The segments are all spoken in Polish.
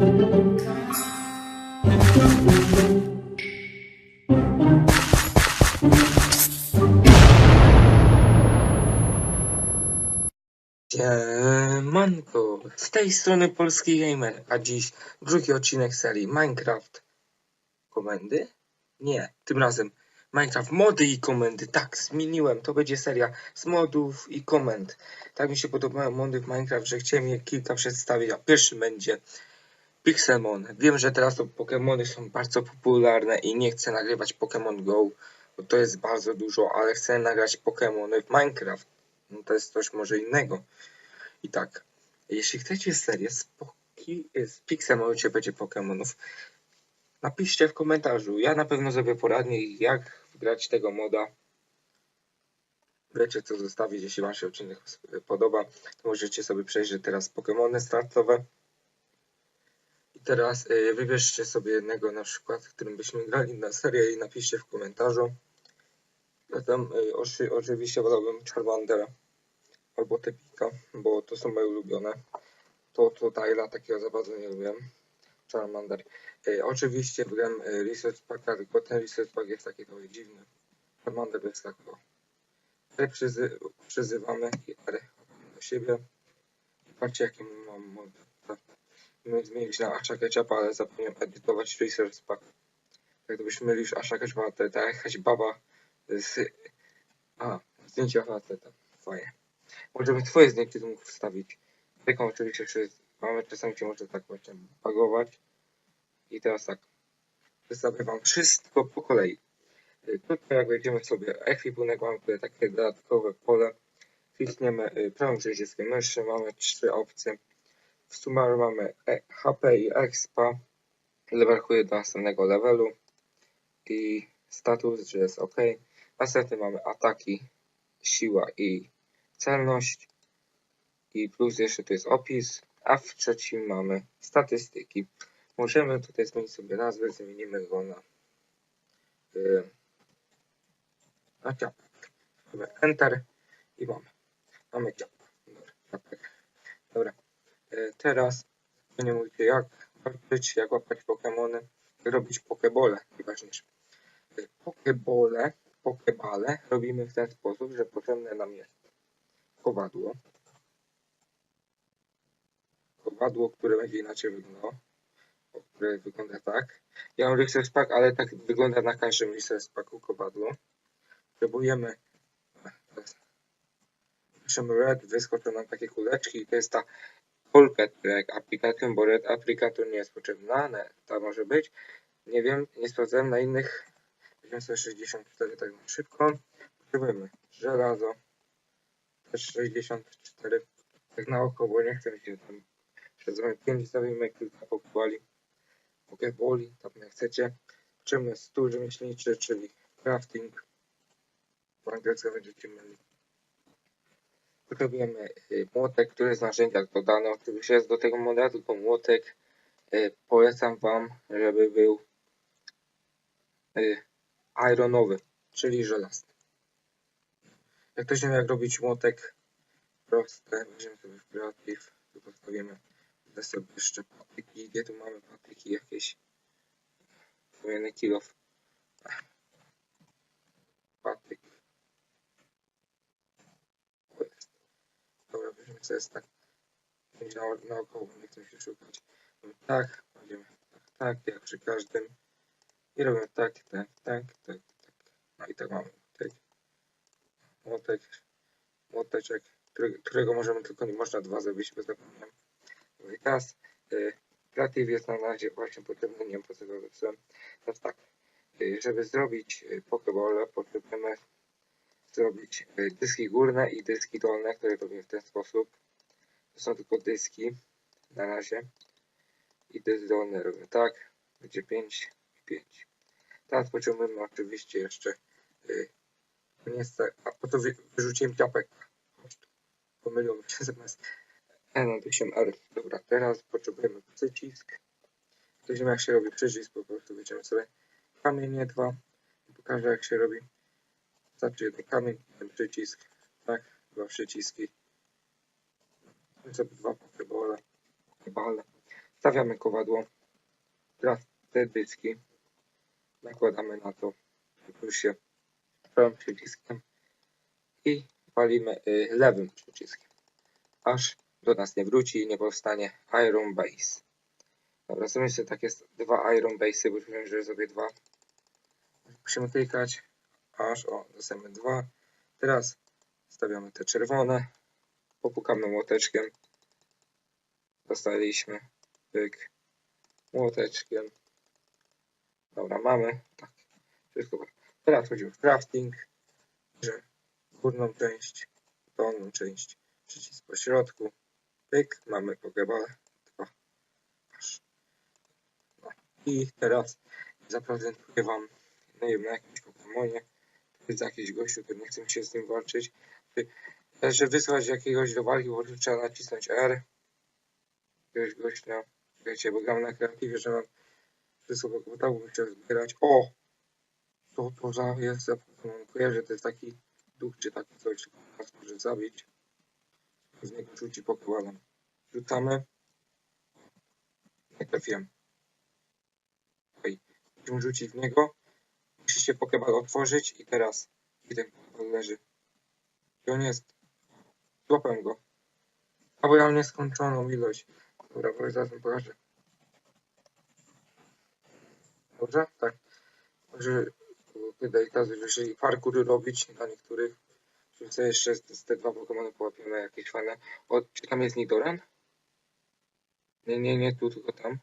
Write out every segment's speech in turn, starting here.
Siemanko, z tej strony Polski Gamer, a dziś drugi odcinek serii Minecraft Komendy? Nie, tym razem Minecraft Mody i Komendy, tak, zmieniłem, to będzie seria z modów i komend. Tak mi się podobają mody w Minecraft, że chciałem je kilka przedstawić, a pierwszy będzie Pixelmon. Wiem, że teraz to Pokémony są bardzo popularne i nie chcę nagrywać Pokémon Go, bo to jest bardzo dużo, ale chcę nagrać Pokémony w Minecraft. No to jest coś może innego. I tak, jeśli chcecie serię z, poki- z Pixelmon, gdzie będzie Pokémonów, napiszcie w komentarzu. Ja na pewno zrobię poradnik, jak wgrać tego moda. Wiecie co zostawić, jeśli wam się odcinek podoba, to możecie sobie przejrzeć teraz Pokémony startowe. I teraz y, wybierzcie sobie jednego na przykład, którym byśmy grali na serię i napiszcie w komentarzu. Ja tam y, oczy, oczywiście wolałbym Charmandera albo Tepika, bo to są moje ulubione. To, to Tyla takiego za bardzo nie lubię. Charmander. Y, oczywiście wygram y, Research Packa, tylko ten Research Pack jest taki trochę dziwny. Charmander jest tak o. Ale przyzy przyzywamy i do siebie. Patrzcie jaki mam mod. Zmienić na Asha Ketchupa, ale zapomniałem edytować Research Pack. Tak gdybyśmy mieli już Asha Ketchupa, to tak jakaś baba z... A, zdjęcia faceta. Fajnie. Możemy twoje zdjęcie tu mógł wstawić. Taką oczywiście jeszcze mamy czasami się może tak właśnie bagować. I teraz tak. Przedstawię wam wszystko po kolei. Y, Tutaj jak wejdziemy sobie ekwipunek, mamy tutaj takie dodatkowe pole. Klikniemy y, prawym przyciskiem myszy, mamy trzy opcje. W sumaru mamy e, HP i Expa. Levelkuje do następnego levelu. I status, że jest OK. Następnie mamy ataki, siła i celność. I plus jeszcze tu jest opis. A w trzecim mamy statystyki. Możemy tutaj zmienić sobie nazwę, zmienimy go na, yy, na Enter i mamy. Mamy ciapek. Dobra. Yy, teraz nie mówicie jak walczyć, jak łapać Pokemony, jak robić Pokebole, najważniejsze. Yy, Pokebole, Pokebale robimy w ten sposób, że potrzebne nam jest kowadło. Kowadło, które będzie inaczej wyglądało które wygląda tak. Ja mam Research Pack, ale tak wygląda na każdym Research Packu kowadło. Potrzebujemy piszemy Red, wyskoczą nam takie kuleczki i to jest ta która jak aplikator, bo Red aplikator nie jest potrzebna, ale ta może być. Nie wiem, nie sprawdzałem na innych. Weźmiemy sobie 64 tak szybko. Potrzebujemy żelazo, też 64, tak na oko, bo nie chcę mi się tam przez 5 zrobimy kilka pokłali. Pokeboli, tam jak chcecie. Potrzebny stół rzemieślniczy, czyli crafting. Po angielsku będziecie mieli. Potrzebujemy y, młotek, który jest w narzędziach dodany. Oczywiście jest do tego modelu tylko młotek. Y, Polecam Wam, żeby był y, ironowy, czyli żelazny. Jak ktoś nie wie jak robić młotek, proste, weźmiemy sobie w creative, tu postawimy sobie jeszcze patyki. Gdzie tu mamy patyki jakieś? Kolejny kilof. Patyk. O, jest. Weźmy sobie tak. Na, naokoło, nie chcę się szukać. Tak, będziemy tak, tak, jak przy każdym. I robimy tak, tak, tak, tak, tak. No i tak mamy młotek. Młotek. Młoteczek, którego możemy tylko nie można dwa zrobić, bo zapomniałem. I teraz y, jest na razie właśnie potrzebny, nie wiem po co go zepsułem. Teraz tak, y, żeby zrobić y, Pokeball potrzebujemy zrobić y, dyski górne i dyski dolne, które robimy w ten sposób. To są tylko dyski na razie. I dysk dolny robimy tak, będzie 5 i 5. Teraz potrzebujemy oczywiście jeszcze nie sta- a po to wy, wyrzuciłem ciapek. Mi się zamiast E napisałem R. Dobra, teraz potrzebujemy przycisk. To jak się robi przycisk, po prostu wyciągnę sobie kamienie dwa. Pokażę jak się robi. Wystarczy jeden kamień, jeden przycisk. Tak, dwa przyciski. I sobie dwa pokebole. Pokebale. Stawiamy kowadło. Teraz te dyski nakładamy na to się prawym przyciskiem i walimy y, lewym przyciskiem, aż do nas nie wróci i nie powstanie Iron Base. Dobra, zrobimy sobie takie dwa Iron Base'y, bo już wiem, że zrobię dwa. Musimy klikać, aż o, dostajemy dwa. Teraz stawiamy te czerwone, popukamy młoteczkiem. Dostaliśmy, pyk, młoteczkiem. Dobra, mamy, tak, wszystko. Teraz chodzimy w crafting, że górną część, dolną część, przycisk po środku, pyk, mamy pokeball, dwa, aż. No. I teraz zaprezentuję Wam, nie wiem, na jakimś Pokemonie, jest jakiś gościu, to nie chcę się z nim walczyć, Ty- że wysłać jakiegoś do walki, po prostu trzeba nacisnąć R, jakiegoś gościa, wiecie, bo gram na kreatywie, że mam wszystko gotowo, muszę zbierać, o! Co to za jest za? Kojarzę, to jest taki duch czy taki coś, nas może zabić. Z niego rzuci Pokebalem. Rzucamy. Nie trafiłem. Musimy rzucić w niego. Musi się Pokeball otworzyć i teraz i ten Pokeball leży. I on jest. Złapałem go. A bo ja mam nieskończoną ilość. Dobra, bo zaraz wam pokażę. Dobrze? Tak. Że tutaj teraz jeżeli parkour robić na niektórych, to sobie jeszcze z, z te dwa Pokemony połapiemy jakieś fajne. O, czy tam jest Nidoran? Nie, nie, nie, tu tylko tam.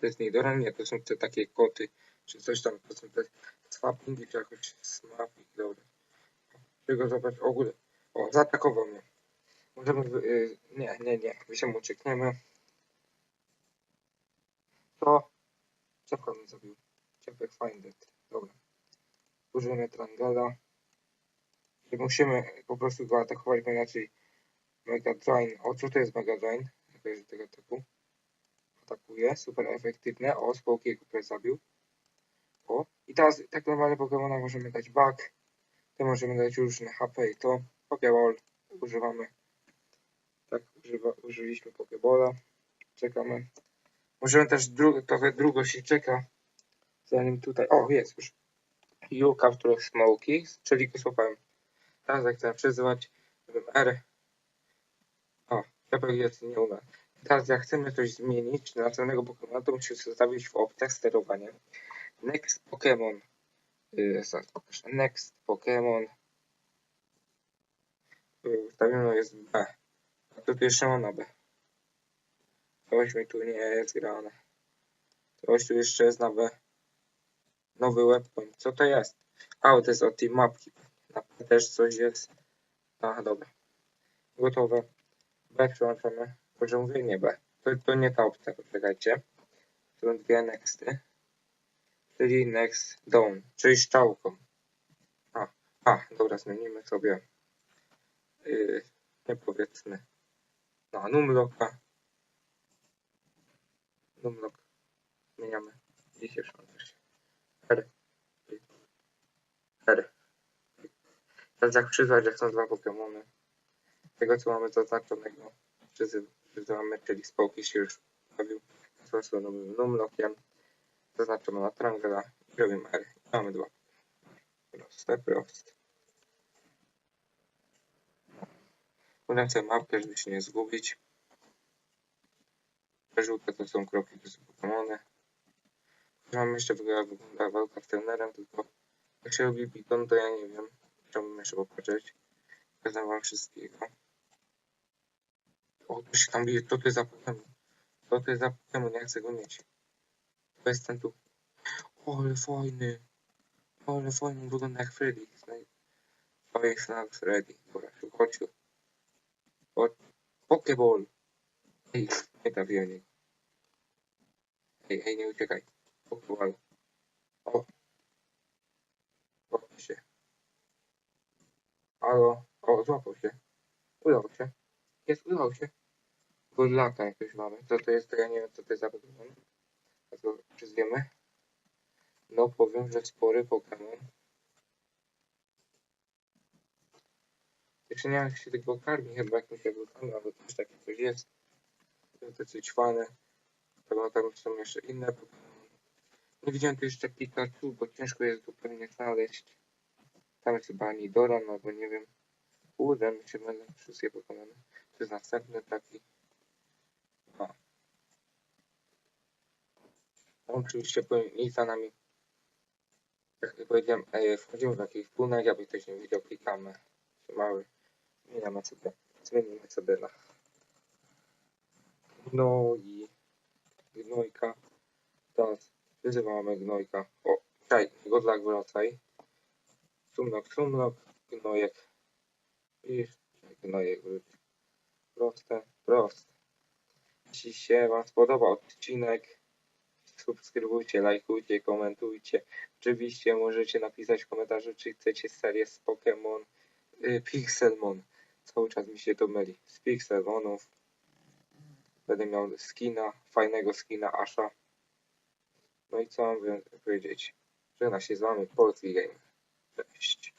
To jest Nidoran? Nie, to są te takie koty, czy coś tam, są te swappingi, czy jakoś smapping, dobra. Tylko zobacz, ogólnie. O, zaatakował mnie. Możemy, y, nie, nie, nie, my się uciekniemy. To, czepka mnie zabił. Czepek finded, dobra. Użyjemy Trangela. I musimy po prostu go atakować, bo inaczej Mega Drain. O, co to jest Mega Drain? Jakaś tego typu. Atakuje, super efektywne. O, Spookiego prawie zabił. Teraz tak normalnie Pokemona możemy dać back. To możemy dać różne HP i to. Pokeball używamy. Tak, używa, użyliśmy Pokebola. Czekamy. Możemy też dru trochę długo się czeka. Zanim tutaj. O, jest już. You capture Smokey, czyli go. Teraz jak chcę przyzywać robimy R. O, Pepper jest nie uda. Teraz jak chcemy coś zmienić na następnego Pokemona, to musimy zostawić w opcjach sterowania. Next Pokémon. Yy, pokażę. Next Pokémon. Yy, Ustawione jest B. A tu jeszcze ma na B. Coś mi tu nie jest grane. Coś tu jeszcze jest na B. Nowy weapon. Co to jest? A, to jest od tej mapki. Na B też coś jest. Aha, dobra. Gotowe. B przełączamy. Może mówię nie B. To, to nie ta opcja, poczekajcie. Są dwie nexty. Czyli next down, czyli szczałką. A, a, dobra, zmienimy sobie. Yy, nie powiedzmy. Na numlocka. Numlock. Zmieniamy. Dzisiejszą wersję. R. R. Teraz jak przyzwać, że chcą dwa Pokemony. Tego co mamy zaznaczonego. Przyzy- Przyzywamy, czyli Spooky się już pojawił. Są nowym numlockiem. Zaznaczamy na Trangela i robimy R. Mamy dwa. Proste, proste. Podam sobie mapkę, żeby się nie zgubić. Te żółte to są kroki, to są Pokemony. Mam jeszcze wygląda, wygląda walka z trenerem, tylko jak się robi beacon, to ja nie wiem. Chciałbym jeszcze popatrzeć. Pokażę wam wszystkiego. O, to się tam bije, co to jest za Pokemon? Co to jest za Pokemon? Ja chcę go mieć. To jest ten tu. O, ale fajny. O, ale fajny, wygląda jak Freddy. To jest na Freddy. Dobra, chodź tu. Chodź. Pokeball. Ej, nie trafiłem niego. Ej, ej, nie uciekaj. Pokeball. O. Złapał się. Halo. O, złapał się. Udało się. Jest, udało się. Godlaka jakiegoś mamy. Co to jest, ja nie wiem, co to jest za Pokémon. Teraz go przyzwiemy. No, powiem, że spory Pokémon. Jak się tego karmi, chyba jakimś jabłkami, albo coś takiego coś jest. Dosyć fajne. Dobra, tam są jeszcze inne Pokémon. Nie widziałem tu jeszcze Pikachu, bo ciężko jest tu pewnie znaleźć. Tam jest chyba Nidora, no bo nie wiem. Kurde, mi się mylą wszystkie Pokémony. To jest następny taki. Oczywiście powiem, i za nami. Jak powiedziałem, e, wchodzimy w jakiś płunek, jakby ktoś nie widział, klikamy. Mały. Zmieniamy sobie. Zmienimy sobie na. No i gnojka. Teraz wyzywamy gnojka. O, czaj, godlak wracaj. Sumlok, sumlok, gnojek. I gnojek wróć. Proste, proste. Jeśli się Wam spodobał odcinek, subskrybujcie, lajkujcie, komentujcie. Oczywiście możecie napisać w komentarzu, czy chcecie serię z Pokémon y, Pixelmon. Cały czas mi się to myli. Z Pixelmonów. Będę miał skina, fajnego skina Asha. No i co mam powiedzieć? Żegna się z wami Polski Game. Cześć.